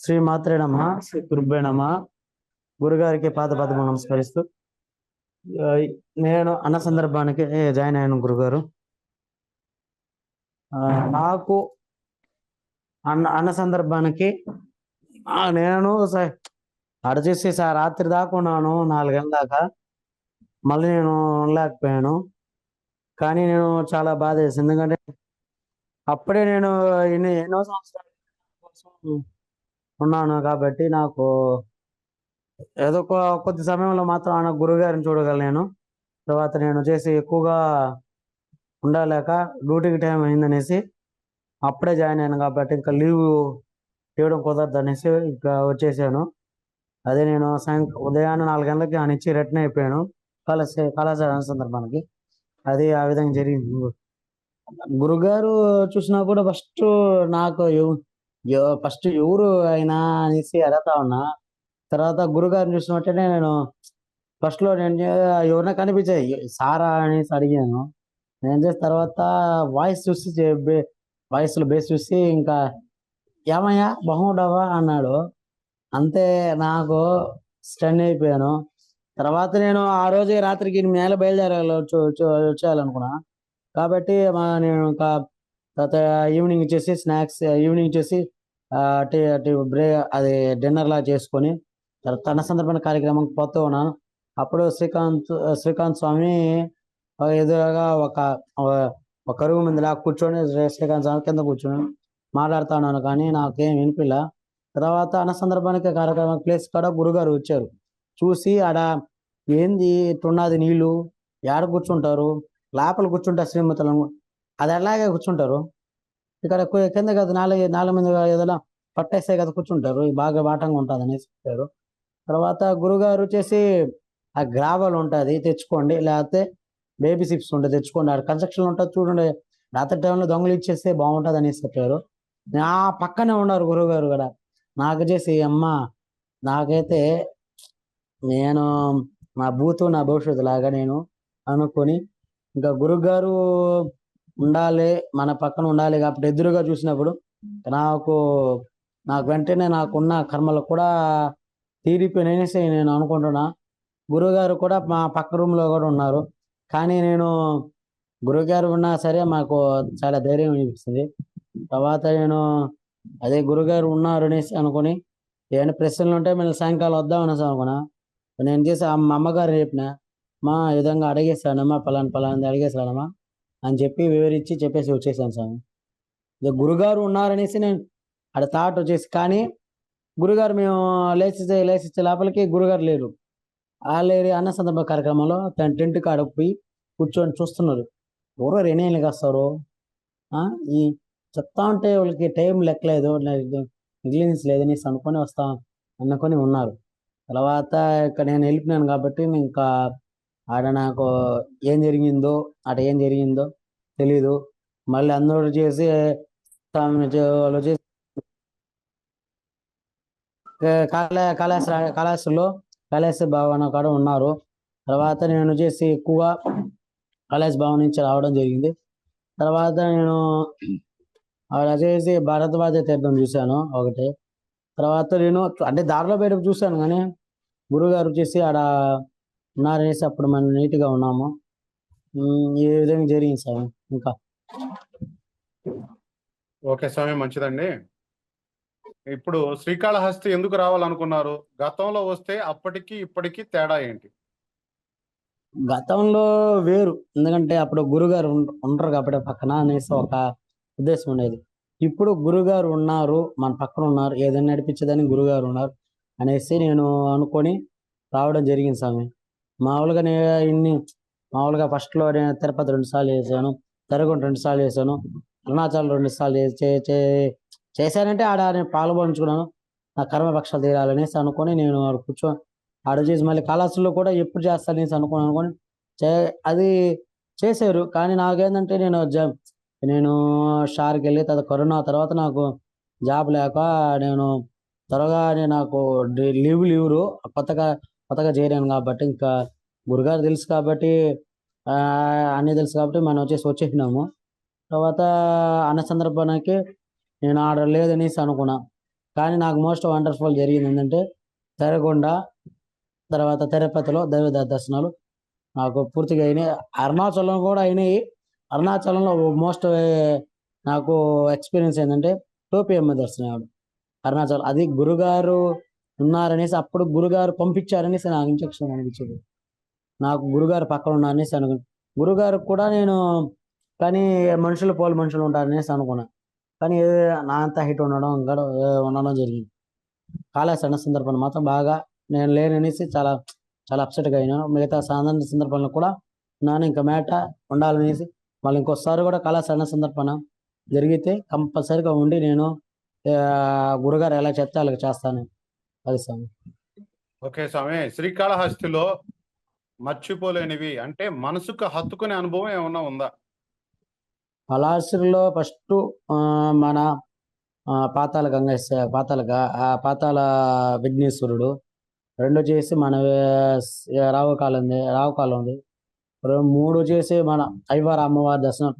శ్రీ మాత్రే నమ శ్రీ గురుభే నమ. గురుగారికి పాద పదము నమస్కరిస్తూ నేను అన్న సందర్భానికి జాయిన్ అయ్యాను గురుగారు. నాకు అన్న అన్న సందర్భానికి నేను అడ చేసి సార్ రాత్రి దాకా ఉన్నాను నాలుగు గంటల దాకా. మళ్ళీ నేను ఉండలేకపోయాను. కానీ నేను చాలా బాధ వేసింది. ఎందుకంటే అప్పుడే నేను ఎన్ని ఎన్నో సంవత్సరాల కోసం ఉన్నాను కాబట్టి నాకు ఏదో కొద్ది సమయంలో మాత్రం ఆయన గురుగారిని చూడగలను తర్వాత నేను చేసి ఎక్కువగా ఉండలేక డ్యూటీకి టైం అయిందనేసి అప్పుడే జాయిన్ అయ్యాను కాబట్టి ఇంకా లీవ్ ఇవ్వడం కుదరదు అనేసి ఇంకా వచ్చేసాను. అదే నేను సాయంత్రం ఉదయాన్నే నాలుగు గంటలకి ఆయన ఇచ్చి రిటర్న్ అయిపోయాను. కళాశాల కళాశాల సందర్భానికి. అది ఆ విధంగా జరిగింది. గురుగారు చూసినా కూడా ఫస్ట్ నాకు ఫస్ట్ ఎవరు అయినా అనేసి అడుగుతా ఉన్నా. తర్వాత గురుగారిని చూసిన వెంటనే నేను ఫస్ట్లో నేను చే- ఎవరైనా కనిపించాయి సారా అనేసి అడిగాను. నేను చేసిన తర్వాత వాయిస్ చూసి వాయిస్లో బేస్ చూసి ఇంకా ఏమయ్యా బాగుండవా అన్నాడు. అంతే నాకు స్టన్ అయిపోయాను. తర్వాత నేను ఆ రోజే రాత్రికి మేల బయలుదేరాలి వచ్చి- వచ్చేయాలనుకున్నా. కాబట్టి మా నేను ఇంకా తర్వాత ఈవినింగ్ వచ్చేసి స్నాక్స్ ఈవినింగ్ చేసి టీ టీ బ్రే అది డిన్నర్ లా చేసుకొని తర్వాత తన సందర్భమైన కార్యక్రమంకి పోతూ ఉన్నాను. అప్పుడు శ్రీకాంత్ శ్రీకాంత్ స్వామి ఎదురుగా ఒక ఒక కరువు మందిలా కూర్చొని శ్రీకాంత్ స్వామి కింద కూర్చొని మాట్లాడుతున్నాను కానీ నాకేం వినిపిలా తర్వాత అన్న సందర్భానికి కార్యక్రమం ప్లేస్ కాడ గురుగారు వచ్చారు. చూసి ఆడ ఏంది ఇట్టున్నది నీళ్ళు ఏడ కూర్చుంటారు? లోపల కూర్చుంటారు శ్రీమతులను అది అలాగే కూర్చుంటారు. ఇక్కడ కింద కదా నాలుగు నాలుగు మంది ఏదైనా పట్టేస్తే కదా కూర్చుంటారు. బాగా బాటంగా ఉంటుంది అనేసి చెప్పారు. తర్వాత గురుగారు వచ్చేసి ఆ గ్రావల్ ఉంటుంది తెచ్చుకోండి. లేకపోతే బేబీ సిప్స్ ఉంటే తెచ్చుకోండి. ఆడ కన్స్ట్రక్షన్ ఉంటుంది చూడండి. రాత్రి టైంలో దొంగలు ఇచ్చేస్తే బాగుంటుంది అనేసి చెప్పారు. నా పక్కనే ఉన్నారు గురుగారు కూడా. నాకు చేసి అమ్మ నాకైతే నేను నా భూతు నా భవిష్యత్తు లాగా నేను అనుకొని ఇంకా గురుగారు ఉండాలి మన పక్కన ఉండాలి కాబట్టి ఎదురుగా చూసినప్పుడు నాకు నాకు వెంటనే నాకున్న కర్మలు కూడా తీరిపోయిననేసి నేను అనుకుంటున్నా. గురుగారు కూడా మా పక్క రూమ్లో కూడా ఉన్నారు. కానీ నేను గురుగారు ఉన్నా సరే మాకు చాలా ధైర్యం అనిపిస్తుంది. తర్వాత నేను అదే గురుగారు ఉన్నారు అనేసి అనుకుని ఏమైనా ప్రశ్నలు ఉంటే మళ్ళీ సాయంకాలం వద్దాం అనేసి అనుకున్నా. నేను చేసి మా అమ్మగారు చెప్పిన మా ఈ విధంగా అడిగేస్తానమ్మా పలానా పలానా అడిగేస్తానమ్మా అని చెప్పి వివరించి చెప్పేసి వచ్చేసాను స్వామి. ఇక గురుగారు ఉన్నారనేసి నేను ఆడ థాట్ వచ్చేసి కానీ గురుగారు మేము లేచి లేచి లోపలికి గురుగారు లేరు. లేరు అన్న సందర్భ కార్యక్రమంలో తన టెంట్ కాడ పోయి కూర్చొని చూస్తున్నారు. ఎవరో రెనేళ్ళకి వస్తారు ఆ, ఈ చెప్తా ఉంటే వాళ్ళకి టైం లెక్కలేదు మిగిలిన్స్ లేదనేసి అనుకొని వస్తా అనుకొని ఉన్నారు. తర్వాత ఇక్కడ నేను వెళ్ళిపోయాను కాబట్టి ఇంకా ఆడ నాకు ఏం జరిగిందో ఆడ ఏం జరిగిందో తెలీదు. మళ్ళీ అందరూ చేసి వాళ్ళు చేసి కళా కళాశాల కళాశాలలో కైలాస భవన కాడ ఉన్నారు. తర్వాత నేను చేసి ఎక్కువగా కైలాస భవన్ నుంచి రావడం జరిగింది. తర్వాత నేను అలా చేసి భారద్వాజ తీర్థం చూశాను ఒకటి. తర్వాత నేను అంటే దారిలో బయటకు చూశాను కానీ గురుగారు వచ్చేసి ఆడ ఉన్నారనేసి అప్పుడు మనం నీట్గా ఉన్నాము. ఈ విధంగా జరిగింది సార్ ఇంకా. ఓకే స్వామి మంచిదండి. ఇప్పుడు శ్రీకాళహస్తి ఎందుకు రావాలనుకున్నారు? గతంలో వస్తే అప్పటికి ఇప్పటికి తేడా ఏంటి? గతంలో వేరు. ఎందుకంటే అప్పుడు గురుగారు ఉండరు కాబట్టి పక్కన అనేసి ఒక ఉద్దేశం ఉండేది. ఇప్పుడు గురుగారు ఉన్నారు మన పక్కన ఉన్నారు ఏదైనా నడిపించేదని గురుగారు ఉన్నారు అనేసి నేను అనుకొని రావడం జరిగింది స్వామి. మామూలుగా నేను ఇన్ని మామూలుగా ఫస్ట్లో లో నేను తిరుపతి రెండు సార్లు చేశాను తరగొండ రెండు సార్లు చేశాను అరుణాచల్ రెండు సార్లు చే- చేశానంటే ఆడ నేను పాల్పంచుకున్నాను నా కర్మపక్షాలు తీరాలనేసి అనుకొని నేను కూర్చో ఆడ చేసి మళ్ళీ కళాశాలలో కూడా ఎప్పుడు చేస్తాననేసి అనుకుని అనుకొని చే అది చేశారు. కానీ నాకేంటంటే నేను జ నేను షార్కి వెళ్ళి తర్వాత కరోనా తర్వాత నాకు జాబ్ లేక నేను త్వరగా నేను నాకు లీవ్ లీవ్లు కొత్తగా కొత్తగా చేరాను కాబట్టి ఇంకా గురుగారు తెలుసు కాబట్టి అన్నీ తెలుసు కాబట్టి మనం వచ్చేసి వచ్చేసినాము. తర్వాత అన్న సందర్భానికి నేను ఆడ లేదనేసి అనుకున్నా. కానీ నాకు మోస్ట్ వండర్ఫుల్ జరిగింది ఏంటంటే తెరగొండ తర్వాత తిరుపతిలో దైవ దర్శనాలు నాకు పూర్తిగా అయినాయి. అరుణాచలం కూడా అయినాయి. అరుణాచలంలో మోస్ట్ నాకు ఎక్స్పీరియన్స్ ఏంటంటే టోపీ అమ్మ దర్శనం అరుణాచలం అది గురుగారు ఉన్నారనేసి అప్పుడు గురుగారు పంపించారనేసి నాకు ఇంజక్షన్ అనిపించింది. నాకు గురుగారు పక్కన ఉన్నారనేసి అనుకున్నాను గురుగారు కూడా నేను కానీ మనుషులు పోలి మనుషులు ఉంటారనేసి అనుకున్నా. కానీ నా అంత హిట్ ఉండడం గడ ఉండడం జరిగింది. కాళేశ్వర అన్న మాత్రం బాగా నేను లేననేసి చాలా చాలా అప్సెట్గా అయినాను. మిగతా సాధారణ సందర్భంలో కూడా నాన్న ఇంకా మేట ఉండాలనేసి మళ్ళీ ఇంకోసారి కూడా కళాశాల సందర్భన జరిగితే కంపల్సరిగా ఉండి నేను గురుగారు ఎలా చెప్తే అలాగ చేస్తాను. అది స్వామి. ఓకే స్వామి. శ్రీకాళహస్తిలో మర్చిపోలేనివి అంటే మనసుకు హత్తుకునే అనుభవం ఏమన్నా ఉందా? కళాశాలలో ఫస్ట్ మన ఆ, పాతాళ గంగేశ్వర పాతాళ ఆ పాతాళ విఘ్నేశ్వరుడు. రెండు చేసి మన రావుకాలం ఉంది రావుకాలం ఉంది మూడు చేసి మన అయ్యవారి అమ్మవారి దర్శనం.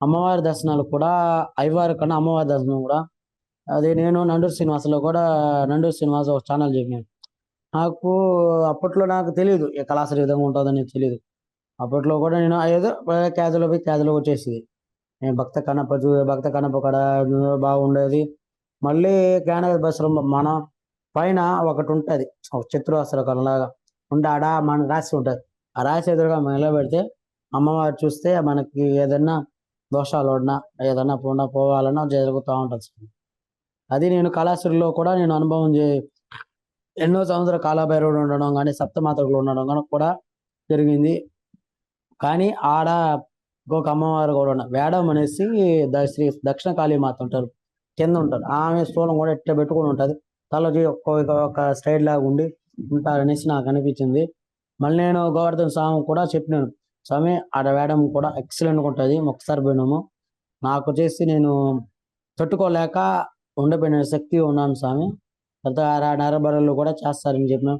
అమ్మవారి దర్శనాలు కూడా అయ్యవారి కన్నా అమ్మవారి దర్శనం కూడా. అది నేను నండూరు శ్రీనివాసలో కూడా నండూరు శ్రీనివాస ఒక ఛానల్ చెప్పాను. నాకు అప్పట్లో నాకు తెలియదు ఈ కళాశాల విధంగా ఉంటుందని తెలియదు అప్పట్లో కూడా నేను ఏదో క్యాజులో పోయి క్యాజులో వచ్చేసేది. భక్త కనప భక్త కనప కడ బాగుండేది. మళ్ళీ జ్ఞానగర్ బస్సులో మన పైన ఒకటి ఉంటుంది ఒక చతురాసుల లాగా ఉంటే ఆడ మన రాసి ఉంటుంది. ఆ రాసి ఎదురుగా నిలబెడితే అమ్మవారు చూస్తే మనకి ఏదన్నా దోషాలు ఉన్నా ఏదన్నా పోనా పోవాలన్నా జరుగుతూ ఉంటుంది. అది నేను కళాశ్రీలో కూడా నేను అనుభవం చే ఎన్నో సంవత్సరాల కాలభైరవుడు ఉండడం కానీ సప్తమాతకులు ఉండడం కానీ కూడా జరిగింది. కానీ ఆడ ఇంకొక అమ్మవారు కూడా ఉన్నారు వేడం అనేసి శ్రీ దక్షిణ కాళీ మాత ఉంటారు. కింద ఉంటారు. ఆమె స్థూలం కూడా ఇట్లా పెట్టుకుని ఉంటుంది. తలకి ఒక్క ఒక స్టైడ్ లాగా ఉండి ఉంటారనేసి నాకు అనిపించింది. మళ్ళీ నేను గోవర్ధన్ స్వామి కూడా చెప్పినాను. స్వామి ఆడ వేయడం కూడా ఎక్సలెంట్గా ఉంటుంది. ఒకసారి పోయినాము. నాకు వచ్చేసి నేను తట్టుకోలేక ఉండిపోయిన శక్తి ఉన్నాను స్వామి. తర్వాత నరబరలు కూడా చేస్తారని చెప్పిన.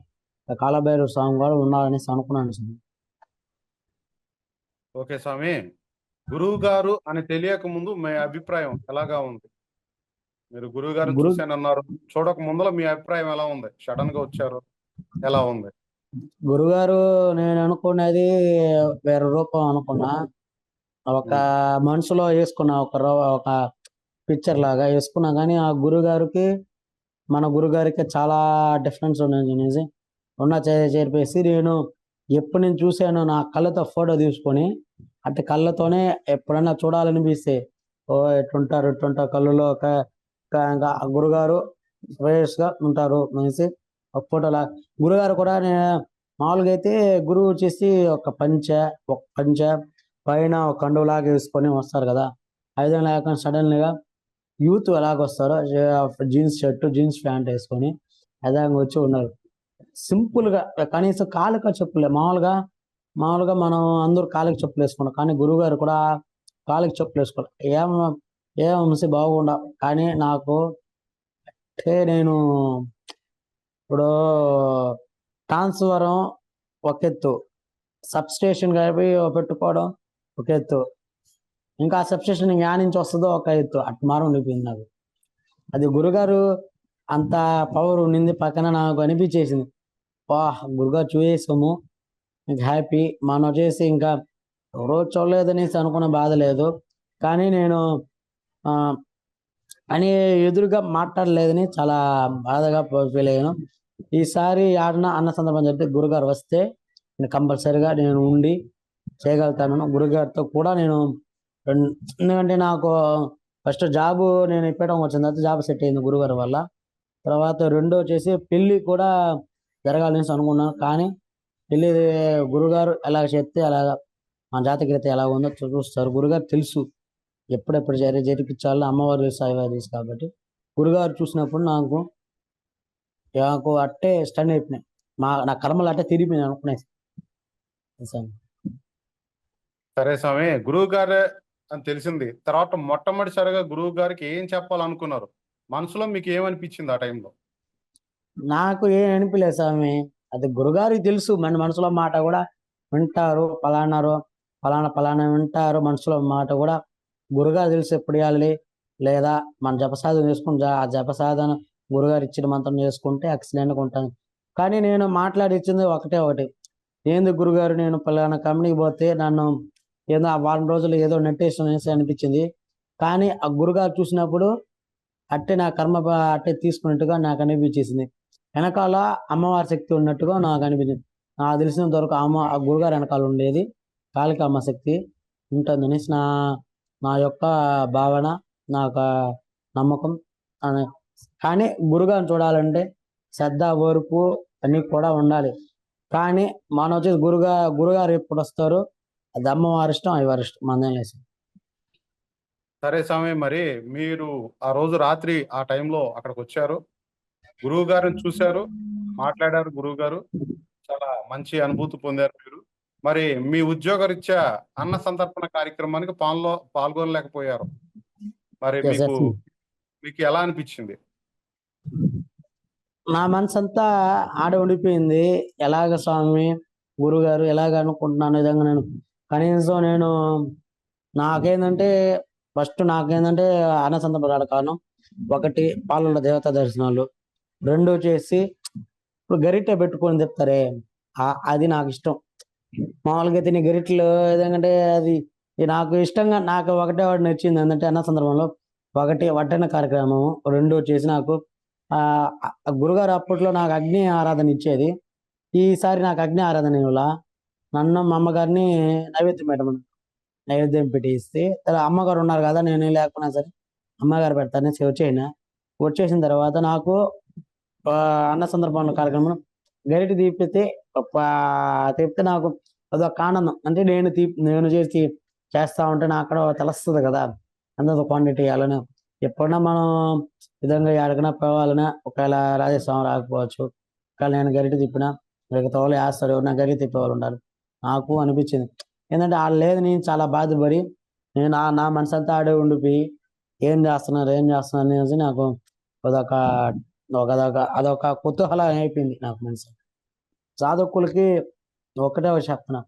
కాలభైరవ స్వామి కూడా ఉన్నారనేసి అనుకున్నాను స్వామి. ఓకే స్వామి. గురువు గారు అని తెలియక ముందు మీ అభిప్రాయం ఎలాగా ఉంది? మీరు గురువు గారు చూశానన్నారు. చూడక ముందర మీ అభిప్రాయం ఎలా ఉంది? సడన్గా వచ్చారు. ఎలా ఉంది? గురుగారు నేను అనుకున్నది వేరే రూపం అనుకున్నా. ఒక మనసులో వేసుకున్నా ఒక రో- ఒక పిక్చర్ లాగా వేసుకున్నా. కానీ ఆ గురుగారికి మన గురుగారికి చాలా డిఫరెన్స్ ఉన్నది ఉన్న చేర్పేసి నేను ఎప్పుడు నేను చూశాను నా కళ్ళతో ఫోటో తీసుకొని అటు కళ్ళతోనే ఎప్పుడన్నా చూడాలనిపిస్తే ఓ ఎట్లుంటారు ఎట్లుంటారు కళ్ళులో ఒక ఒక- ఇంకా గురుగారు గా ఉంటారు అనేసి ఒక ఫోటోలా గురుగారు కూడా నేను మామూలుగా అయితే గురువు వచ్చేసి ఒక పంచ ఒక పంచ పైన ఒక కండులాగా వేసుకొని వస్తారు కదా. ఐదు లేకుండా సడన్ యూత్ ఎలాగొస్తారో జీన్స్ షర్ట్ జీన్స్ ప్యాంట్ వేసుకొని అదే వచ్చి ఉన్నారు. సింపుల్గా కనీసం కాలుక చెప్పులే. మామూలుగా మామూలుగా మనం అందరూ కాలికి చెప్పులు వేసుకున్నాం కానీ గురువు గారు కూడా కాలికి చెప్పులు వేసుకోవాలి ఏం ఏం వంశీ బాగుండా. కానీ నాకు అంటే నేను ఇప్పుడు ట్రాన్స్ఫరం ఒక ఎత్తు. సబ్ స్టేషన్ కలిపి పెట్టుకోవడం ఒక ఎత్తు. ఇంకా సబ్ స్టేషన్ యా నుంచి వస్తుందో ఒక ఎత్తు. అటు మారం ఉండిపోయింది నాకు. అది గురుగారు అంత పవర్ ఉండింది పక్కన నాకు అనిపించేసింది. వా గురుగారు చూసేసాము ఇంకా హ్యాపీ. మనం వచ్చేసి ఇంకా రోజు చూడలేదనేసి అనుకున్న బాధ లేదు. కానీ నేను ఆ, అని ఎదురుగా మాట్లాడలేదని చాలా బాధగా ఫీల్ అయ్యాను. ఈసారి ఆడిన అన్న సందర్భం చెప్తే గురుగారు వస్తే నేను కంపల్సరిగా నేను ఉండి చేయగలుగుతాను గురుగారితో కూడా నేను ఎందుకంటే నాకు ఫస్ట్ జాబ్ నేను ఇప్పటం వచ్చిన తర్వాత జాబ్ సెట్ అయింది గురుగారు వల్ల. తర్వాత రెండో వచ్చేసి పెళ్ళి కూడా జరగాలని అనుకున్నాను కానీ వెళ్ళి గురుగారు ఎలా చెప్తే అలాగ మా జాతకరీత ఎలా ఉందో చూస్తారు. గురుగారు తెలుసు ఎప్పుడెప్పుడు జరి జరిపించాలో అమ్మవారు తెలుసు తెలుసు కాబట్టి. గురుగారు చూసినప్పుడు నాకు నాకు అట్టే స్టన్ అయిపోయినాయి. మా నా కర్మలు అట్టే తిరిగిపోయినాయి అనుకునే. సరే. స్వామి గురువు గారు అని తెలిసింది. తర్వాత మొట్టమొదటిసారిగా గురువు గారికి ఏం చెప్పాలనుకున్నారు? మనసులో మీకు ఏమనిపించింది ఆ టైంలో? నాకు ఏం అనిపించలేదు స్వామి. అది గురుగారికి తెలుసు. మన మనసులో మాట కూడా వింటారు. పలానారు పలానా పలానా వింటారు. మనసులో మాట కూడా గురుగారు తెలుసు ఎప్పుడు ఇవ్వాలి లేదా మన జపసాధన చేసుకుని ఆ జపసాధన గురుగారు ఇచ్చిన మంత్రం చేసుకుంటే ఎక్సలెంట్గా ఉంటాను. కానీ నేను మాట్లాడి ఇచ్చింది ఒకటే ఒకటి. ఏంది గురుగారు నేను పలానా కంపెనీకి పోతే నన్ను ఏదో ఆ వారం రోజులు ఏదో నెట్టేషన్ అనేసి అనిపించింది. కానీ ఆ గురుగారు చూసినప్పుడు అట్టే నా కర్మ అట్టే తీసుకున్నట్టుగా నాకు అనిపించేసింది. వెనకాల అమ్మవారి శక్తి ఉన్నట్టుగా నాకు అనిపించింది. నాకు తెలిసినంత వరకు అమ్మ ఆ గురుగారు వెనకాల ఉండేది. కాళిక అమ్మ శక్తి ఉంటుందని నా నా యొక్క భావన నా యొక్క నమ్మకం కానీ గురుగారిని చూడాలంటే శ్రద్ధ ఓర్పు అన్నీ కూడా ఉండాలి. కానీ మనం వచ్చేసి గురుగా గురుగారు ఎప్పుడు వస్తారు అది అమ్మవారి ఇష్టం అయ్యవారి ఇష్టం మందం లేసి. సరే స్వామి మరి మీరు ఆ రోజు రాత్రి ఆ టైంలో అక్కడికి వచ్చారు. గురువు గారిని చూశారు మాట్లాడారు గురువు గారు చాలా మంచి అనుభూతి పొందారు మీరు. మరి మీ ఉద్యోగరీత్యా అన్న సంతర్పణ కార్యక్రమానికి పాల్గొ పాల్గొనలేకపోయారు. మరి మీకు. మీకు ఎలా అనిపించింది? నా మనసు అంతా ఆడ ఉండిపోయింది. ఎలాగ స్వామి గురుగారు ఎలాగ అనుకుంటున్నాను విధంగా నేను కనీసం నేను నాకేందంటే ఫస్ట్ నాకేందంటే అన్న సందర్భాలు కారణం ఒకటి పాలన దేవతా దర్శనాలు. రెండు వచ్చేసి ఇప్పుడు గరిటె పెట్టుకొని చెప్తారే అది నాకు ఇష్టం. మామూలుగా తినే గరిటెలు ఏదంటే అది నాకు ఇష్టంగా నాకు ఒకటే ఒకటి నచ్చింది. ఏంటంటే అన్న సందర్భంలో ఒకటి వడ్డన కార్యక్రమం రెండు వచ్చేసి నాకు ఆ గురుగారు అప్పట్లో నాకు అగ్ని ఆరాధన ఇచ్చేది. ఈసారి నాకు అగ్ని ఆరాధన ఇవ్వాల. నన్ను మా అమ్మగారిని నైవేద్యం పెట్టమని. నైవేద్యం పెట్టేస్తే అమ్మగారు ఉన్నారు కదా నేను లేకపోయినా సరే అమ్మగారు పెడతానే వచ్చేసిన వచ్చేసిన తర్వాత నాకు అన్న సందర్భంలో కార్యక్రమం గరిటి తీపితే తిప్పితే నాకు అదొక ఆనందం అంటే నేను తీ నేను చేసి చేస్తా ఉంటే నాకు అక్కడ తెలుస్తుంది కదా. అంత క్వాంటిటీ అలానే ఎప్పుడన్నా మనం విధంగా ఎడకనా పోవాలన్నా ఒకవేళ రాజస్థానం రాకపోవచ్చు. ఒకవేళ నేను గరిట తిప్పినా మిగతా వాళ్ళు వేస్తారు నా గరిట తిప్పేవాళ్ళు ఉంటారు. నాకు అనిపించింది. ఏంటంటే వాళ్ళు లేదు నేను చాలా బాధపడి నేను నా నా మనసు అంతా ఆడే ఉండిపోయి ఏం చేస్తున్నారు ఏం చేస్తున్నారు అనేసి నాకు అదొక ఒకదొక అదొక కుతూహలం అయిపోయింది నాకు మనసు. సాధకులకి ఒకటే ఒకటి చెప్తున్నా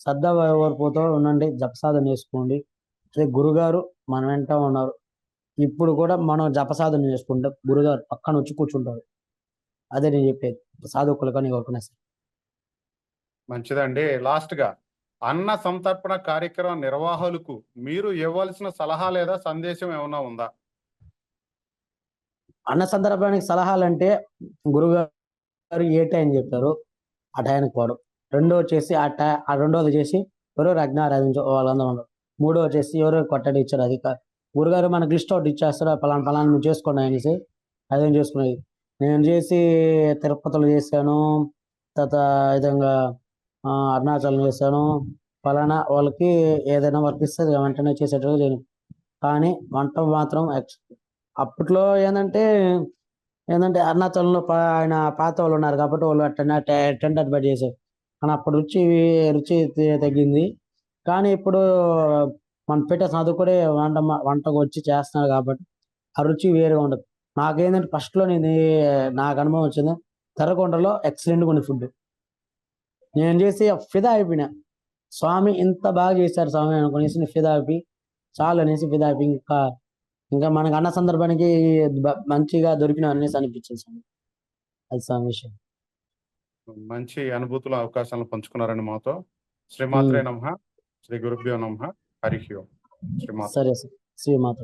శ్రద్ధ ఓర్పుతో ఉండండి జపసాధన చేసుకోండి. అదే గురుగారు మన వెంట ఉన్నారు. ఇప్పుడు కూడా మనం జపసాధన చేసుకుంటే గురుగారు పక్కన వచ్చి కూర్చుంటారు. అదే నేను చెప్పేది సాధకులు కానీ ఎవరికైనా సరే. మంచిదండి. లాస్ట్గా అన్న సంతర్పణ కార్యక్రమ నిర్వాహకులకు మీరు ఇవ్వాల్సిన సలహా లేదా సందేశం ఏమైనా ఉందా? అన్న సందర్భానికి సలహాలు అంటే గురుగారు ఏ టైం చెప్పారు? ఆ టైంకి పోవడం. రెండో వచ్చేసి ఆ టై ఆ రెండోది చేసి ఎవరో అగ్ని ఆరాధించే వాళ్ళందరూ ఉండరు మూడో వచ్చేసి ఎవరో కొట్టడి ఇచ్చారు అది గురుగారు మనకి లిస్ట్ అవుట్ ఇచ్చేస్తారు పలానా పలానా మీరు చేసుకోండి అనేసి అదేం చేసుకునేది. నేను చేసి తిరుపతిలో చేశాను తర్వాత విధంగా అరుణాచలం చేశాను పలానా వాళ్ళకి ఏదైనా వర్క్ ఇస్తే వెంటనే చేసేటట్టు చేయను. కానీ వంట మాత్రం అప్పట్లో ఏంటంటే ఏంటంటే అరుణాచలంలో ఆయన పాత వాళ్ళు ఉన్నారు కాబట్టి వాళ్ళు టెంట్ టెండర్ చేశారు. కానీ అప్పుడు రుచి రుచి తగ్గింది. కానీ ఇప్పుడు మన పెట్టే చదువుకునే వంట వంటకు వచ్చి చేస్తున్నారు కాబట్టి ఆ రుచి వేరుగా ఉండదు. నాకేంటంటే ఫస్ట్లో నేను నాకు అనుభవం వచ్చింది తెరకొండలో ఎక్సలెంట్గా ఉంది ఫుడ్ నేను చేసి ఫిదా అయిపోయినా. స్వామి ఇంత బాగా చేశారు స్వామి అనుకునేసి నేను ఫిదా అయిపోయి చాలు అనేసి ఫిదా అయిపోయి ఇంకా ఇంకా మనకు అన్న సందర్భానికి మంచిగా దొరికిన అనేసి అనిపించింది అది విషయం. మంచి అనుభూతుల అవకాశాలను పంచుకున్నారండి మాతో. శ్రీమాత్రే నమ. శ్రీ గురుభ్యో నమ. హరి సరే సార్. శ్రీమాత